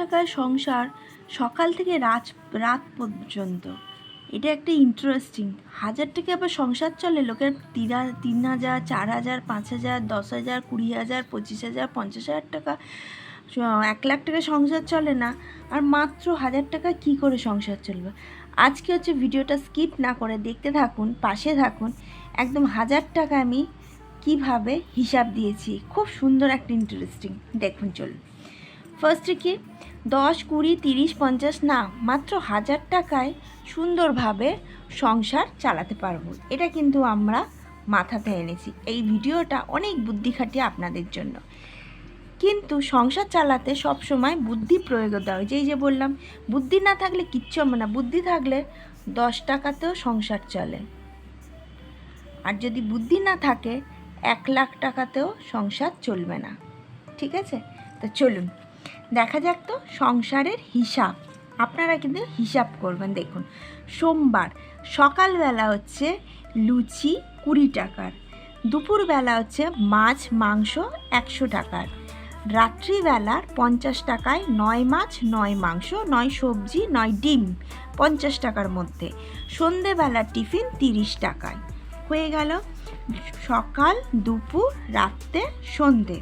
টাকায় সংসার সকাল থেকে রাত রাত পর্যন্ত। এটা একটা ইন্টারেস্টিং হাজার টাকা আবার সংসার চলে, লোকের হা- তিন হাজার, চার হাজার, পাঁচ হাজার, দশ হাজার, কুড়ি হাজার, পঁচিশ হাজার, পঞ্চাশ হাজার টাকা এক লাখ টাকা সংসার চলে না। আর মাত্র হাজার টাকা কি করে সংসার চলবে? আজকে হচ্ছে ভিডিওটা স্কিপ না করে দেখতে থাকুন, পাশে থাকুন। একদম হাজার টাকা আমি কীভাবে হিসাব দিয়েছি? খুব সুন্দর একটা ইন্টারেস্টিং দেখুন, চলুন। ফার্স্টে কি? দশ, কুড়ি, তিরিশ, পঞ্চাশ, না, মাত্র হাজার টাকায় সুন্দরভাবে সংসার চালাতে পারব। এটা কিন্তু আমরা মাথাতে এনেছি। এই ভিডিওটা অনেক বুদ্ধি খাটিয়ে আপনাদের জন্য। কিন্তু সংসার চালাতে সব সময় বুদ্ধি প্রয়োগ দেওয়া যেই যে বললাম, বুদ্ধি না থাকলে কিচ্ছু হবে না। বুদ্ধি থাকলে দশ টাকাতেও সংসার চলে। আর যদি বুদ্ধি না থাকে, এক লাখ টাকাতেও সংসার চলবে না। ঠিক আছে? তো চলুন দেখা যাক তো সংসারের হিসাব। আপনারা কিন্তু হিসাব করবেন, দেখুন। সোমবার সকালবেলা হচ্ছে লুচি কুড়ি টাকার, দুপুরবেলা হচ্ছে মাছ, মাংস একশো টাকার, রাত্রিবেলার পঞ্চাশ টাকায় নয় মাছ, নয় মাংস, নয় সবজি, নয় ডিম পঞ্চাশ টাকার মধ্যে সন্ধেবেলার টিফিন তিরিশ টাকায়। হয়ে গেল সকাল, দুপুর, রাত্রে, সন্ধে।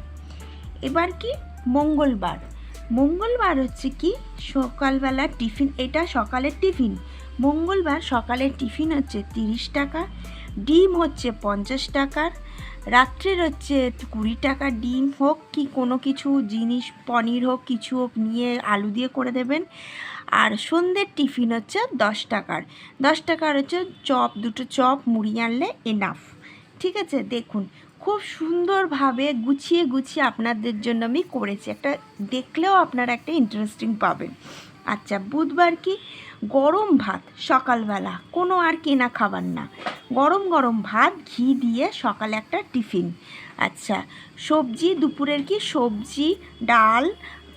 এবার কি? মঙ্গলবার। মঙ্গলবার হচ্ছে কি? সকালবেলার টিফিন, এটা সকালের টিফিন। মঙ্গলবার সকালের টিফিন হচ্ছে তিরিশ টাকা, ডিম হচ্ছে পঞ্চাশ টাকার রাত্রের হচ্ছে কুড়ি টাকা ডিম হোক কি কোনো কিছু জিনিস, পনির হোক কিছু হোক নিয়ে আলু দিয়ে করে দেবেন। আর সন্ধ্যের টিফিন হচ্ছে দশ টাকার। দশ টাকার হচ্ছে চপ, দুটো চপ, মুড়ি আনলে এনাফ ঠিক আছে? দেখুন খুব সুন্দরভাবে গুছিয়ে গুছিয়ে আপনাদের জন্য আমি করেছি। একটা দেখলেও আপনারা একটা ইন্টারেস্টিং পাবেন। আচ্ছা বুধবার কি? গরম ভাত সকালবেলা, কোনো আর কেনা খাবার না। গরম গরম ভাত, ঘি দিয়ে সকালে একটা টিফিন। আচ্ছা সবজি, দুপুরের কি? সবজি, ডাল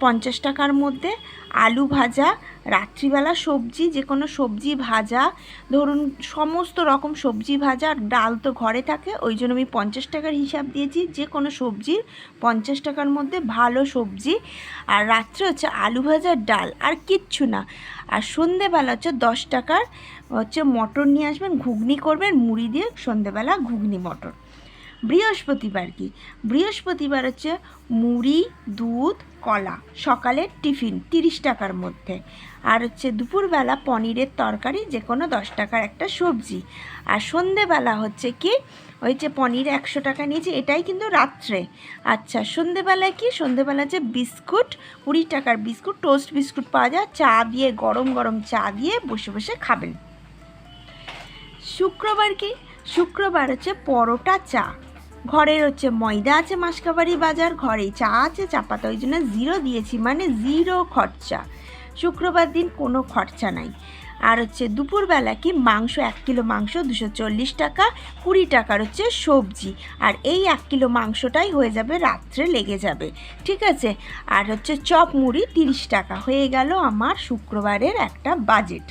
পঞ্চাশ টাকার মধ্যে আলু ভাজা, রাত্রিবেলা সবজি যে কোনো সবজি ভাজা, ধরুন সমস্ত রকম সবজি ভাজা ডাল তো ঘরে থাকে, ওই জন্য আমি পঞ্চাশ টাকার হিসাব দিয়েছি। যে কোনো সবজির পঞ্চাশ টাকার মধ্যে ভালো সবজি আর রাত্রে হচ্ছে আলু ভাজার ডাল আর কিচ্ছু না। আর সন্ধেবেলা হচ্ছে দশ টাকার হচ্ছে মটর নিয়ে আসবেন, ঘুগনি করবেন, মুড়ি দিয়ে সন্ধেবেলা ঘুগনি, মটর। বৃহস্পতিবার কি? বৃহস্পতিবার হচ্ছে মুড়ি, দুধ, কলা। সকালের টিফিন তিরিশ টাকার মধ্যে। আর হচ্ছে দুপুরবেলা পনিরের তরকারি যে কোনো দশ টাকার একটা সবজি। আর সন্ধেবেলা হচ্ছে কি? ওই যে পনির একশো টাকা নিয়েছি, এটাই কিন্তু রাত্রে। আচ্ছা সন্ধেবেলায় কি? সন্ধেবেলা হচ্ছে বিস্কুট, কুড়ি টাকার বিস্কুট, টোস্ট বিস্কুট পাওয়া যায়, চা দিয়ে, গরম গরম চা দিয়ে বসে বসে খাবেন। শুক্রবার কি? শুক্রবার হচ্ছে পরোটা চা। ঘরের হচ্ছে ময়দা আছে মাসকাবাড়ি বাজার, ঘরে চা আছে, চা পাতা, ওই জন্য জিরো দিয়েছি মানে জিরো খরচা। শুক্রবার দিন কোনো খরচা নাই। আর হচ্ছে দুপুরবেলা কি মাংস, এক কিলো মাংস দুশো চল্লিশ টাকা, কুড়ি টাকার হচ্ছে সবজি। আর এই এক কিলো মাংসটাই হয়ে যাবে, রাত্রে লেগে যাবে। ঠিক আছে? আর হচ্ছে চপ মুড়ি তিরিশ টাকা। হয়ে গেল আমার শুক্রবারের একটা বাজেট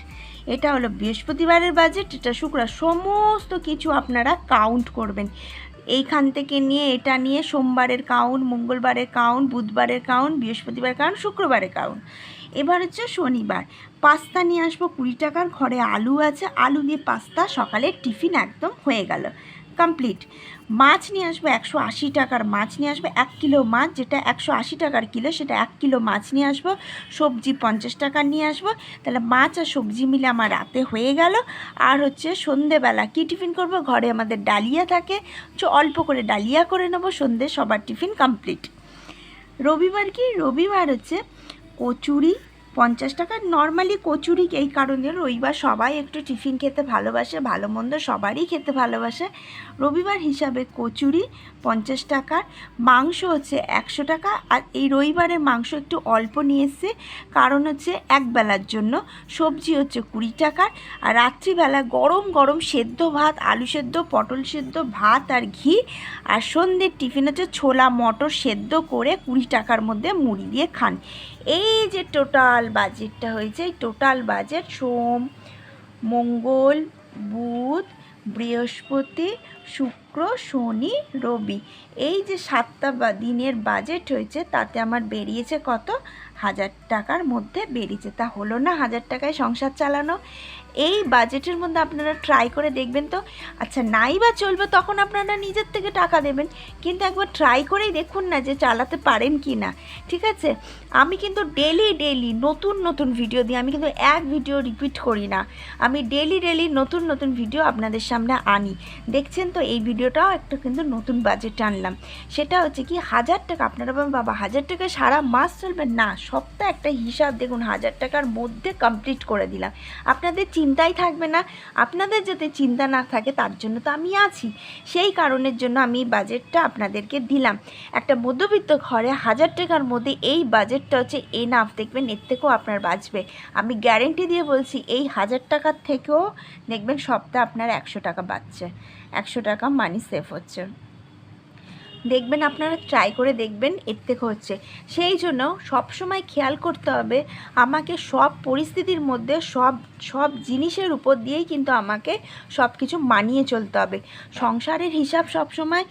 এটা হলো বৃহস্পতিবারের বাজেট এটা শুক্রবার সমস্ত কিছু আপনারা কাউন্ট করবেন। এইখান থেকে নিয়ে এটা নিয়ে সোমবারের কাউন্ট মঙ্গলবারের কাউন্ট বুধবারের কাউন্ট বৃহস্পতিবার কাউন্ট শুক্রবারের কাউন্ট এবার হচ্ছে শনিবার। পাস্তা নিয়ে আসব কুড়ি টাকার, ঘরে আলু আছে। আলু দিয়ে পাস্তা সকালে টিফিন একদম হয়ে গেল। কমপ্লিট মাছ নিয়ে আসব একশো আশি টাকার মাছ নিয়ে আসব, এক কিলো মাছ যেটা একশো আশি টাকার কিলো, সেটা এক কিলো মাছ নিয়ে আসব, সবজি পঞ্চাশ টাকার নিয়ে আসব। তাহলে মাছ আর সবজি মিলে আমার রাতে হয়ে গেল। আর হচ্ছে সন্ধেবেলা কী টিফিন করব? ঘরে আমাদের ডালিয়া থাকে অল্প করে ডালিয়া করে নেব, সন্ধে সবার টিফিন কমপ্লিট রবিবার কি? রবিবার হচ্ছে কচুরি পঞ্চাশ টাকা। নর্মালি কচুরি এই কারণে রবিবার সবাই একটু টিফিন খেতে ভালোবাসে, ভালো মন্দ সবারই খেতে ভালোবাসে। রবিবার হিসাবে কচুরি পঞ্চাশ টাকার মাংস হচ্ছে একশো টাকা। আর এই রবিবারে মাংস একটু অল্প নিয়ে এসছে, কারণ হচ্ছে এক বেলার জন্য। সবজি হচ্ছে কুড়ি টাকার। আর রাত্রিবেলা গরম গরম সেদ্ধ ভাত, আলু সেদ্ধ, পটল সেদ্ধ, ভাত আর ঘি। আর সন্ধ্যের টিফিন হচ্ছে ছোলা, মটর সেদ্ধ করে কুড়ি টাকার মধ্যে মুড়ি দিয়ে খান। এই যে টোটাল বাজেটটা হয়েছে, এই টোটাল বাজেট সোম, মঙ্গল, বুধ, বৃহস্পতি, শুক্র, শনি, রবি। এই যে সাতটা দিনের বাজেট হয়েছে, তাতে আমার বেরিয়েছে কত? হাজার টাকার মধ্যে বেরিয়েছে। তা হলো না হাজার টাকায় সংসার চালানো এই বাজেটের মধ্যে আপনারা ট্রাই করে দেখবেন তো। আচ্ছা নাই বা চলবে তখন আপনারা নিজের থেকে টাকা দেবেন। কিন্তু একবার ট্রাই করেই দেখুন না যে চালাতে পারেন কি না ঠিক আছে? আমি কিন্তু ডেলি ডেলি নতুন নতুন ভিডিও দিই আমি কিন্তু এক ভিডিও রিপিট করি না। আমি ডেলি ডেলি নতুন নতুন ভিডিও আপনাদের সামনে আনি। দেখছেন তো, এই ভিডিওটাও একটা কিন্তু নতুন বাজেট আনলাম। সেটা হচ্ছে কি, হাজার টাকা আপনারা বাবা, হাজার টাকা সারা মাস চলবে? না, সপ্তাহে একটা হিসাব দেখুন, হাজার টাকার মধ্যে কমপ্লিট করে দিলাম। আপনাদের চিন্তাই থাকবে না। আপনাদের যাতে চিন্তা না থাকে, তার জন্য তো আমি আছি। সেই কারণের জন্য আমি এই বাজেটটা আপনাদেরকে দিলাম। একটা মধ্যবিত্ত ঘরে হাজার টাকার মধ্যে এই বাজেটটা হচ্ছে এনাফ দেখবেন এর থেকেও আপনার বাঁচবে। আমি গ্যারেন্টি দিয়ে বলছি, এই হাজার টাকার থেকেও দেখবেন সপ্তাহে আপনার একশো টাকা বাঁচছে। একশো টাকা মানি সেভ হচ্ছে। দেখবেন, আপনারা ট্রাই করে দেখবেন, এর থেকে হচ্ছে। সেই জন্য সবসময় খেয়াল করতে হবে, আমাকে সব পরিস্থিতির মধ্যে সব সব জিনিসের উপর দিয়েই কিন্তু আমাকে সব কিছু মানিয়ে চলতে হবে। সংসারের হিসাব সবসময়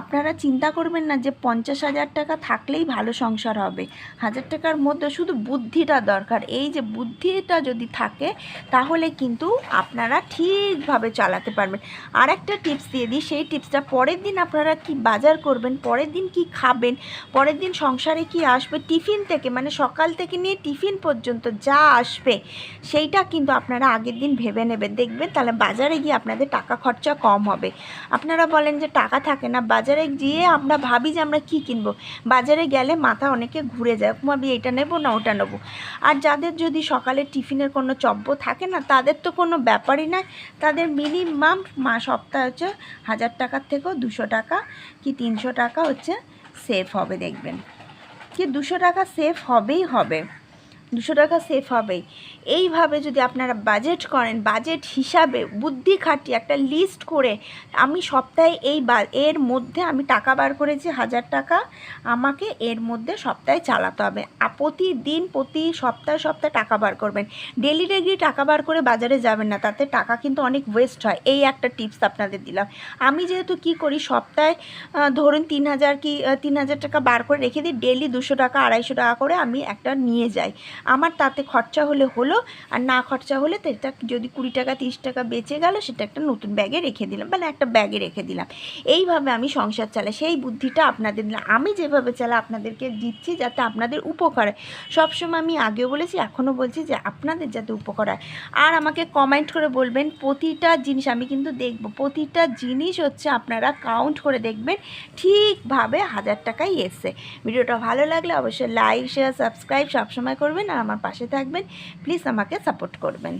আপনারা চিন্তা করবেন না যে পঞ্চাশ হাজার টাকা থাকলেই ভালো সংসার হবে। হাজার টাকার মধ্যে শুধু বুদ্ধিটা দরকার। এই যে বুদ্ধিটা যদি থাকে, তাহলে কিন্তু আপনারা ঠিকভাবে চালাতে পারবেন। আর একটা টিপস দিয়ে দিই, সেই টিপসটা পরের দিন আপনারা কি বাজার পরের দিন কি খাবেন, পরের দিন সংসারে কি আসবে, টিফিন থেকে মানে সকাল থেকে নিয়ে টিফিন পর্যন্ত যা আসবে, সেইটা কিন্তু আপনারা আগের দিন ভেবে নেবেন। দেখবেন তাহলে বাজারে গিয়ে আপনাদের টাকা খরচা কম হবে। আপনারা বলেন যে টাকা থাকে না, বাজারে গিয়ে আমরা ভাবি যে আমরা কি কিনবো। বাজারে গেলে মাথা অনেকে ঘুরে যায় ভাবি এটা নেব না, ওটা নেব? আর যাদের যদি সকালে টিফিনের কোনো চব্য থাকে না, তাদের তো কোনো ব্যাপারই নয় তাদের মিনিমাম মা সপ্তাহে হচ্ছে হাজার টাকার থেকেও দুশো টাকা কি তিনশো টাকা হচ্ছে সেফ হবে দেখবেন। কি দুশো টাকা সেফ হবেই হবে। দুশো টাকা সেফ হবেই। এইভাবে যদি আপনারা বাজেট করেন বাজেট হিসাবে বুদ্ধি খাটিয়ে একটা লিস্ট করে, আমি সপ্তাহে এই বা, এর মধ্যে আমি টাকা বার করেছি হাজার টাকা, আমাকে এর মধ্যে সপ্তাহে চালাতে হবে। প্রতিদিন, প্রতি সপ্তাহে সপ্তাহে টাকা বার করবেন। ডেলি ডেলি টাকা বার করে বাজারে যাবেন না, তাতে টাকা কিন্তু অনেক ওয়েস্ট হয়। এই একটা টিপস আপনাদের দিলাম। আমি যেহেতু কি করি, সপ্তাহে ধরুন তিন হাজার কি তিন হাজার টাকা বার করে রেখে দিই ডেলি দুশো টাকা, আড়াইশো টাকা করে আমি একটা নিয়ে যাই। আমার তাতে খরচা হলে হলো, আর না খরচা হলে তো এটা যদি কুড়ি টাকা, তিরিশ টাকা বেঁচে গেল, সেটা একটা নতুন ব্যাগে রেখে দিলাম। মানে একটা ব্যাগে রেখে দিলাম। এইভাবে আমি সংসার চালাই। সেই বুদ্ধিটা আপনাদের দিলাম। আমি যেভাবে চালা আপনাদেরকে দিচ্ছি যাতে আপনাদের উপকার হয়। সবসময় আমি আগেও বলেছি, এখনও বলছি যে আপনাদের যাতে উপকার হয়। আর আমাকে কমেন্ট করে বলবেন, প্রতিটা জিনিস আমি কিন্তু দেখব। প্রতিটা জিনিস হচ্ছে আপনারা কাউন্ট করে দেখবেন। ঠিকভাবে হাজার টাকাই এসছে। ভিডিওটা ভালো লাগলে অবশ্যই লাইক শেয়ার সাবস্ক্রাইব সবসময় করবেন। আর আমার পাশে থাকবেন। প্লিজ আমাকে সাপোর্ট করবেন।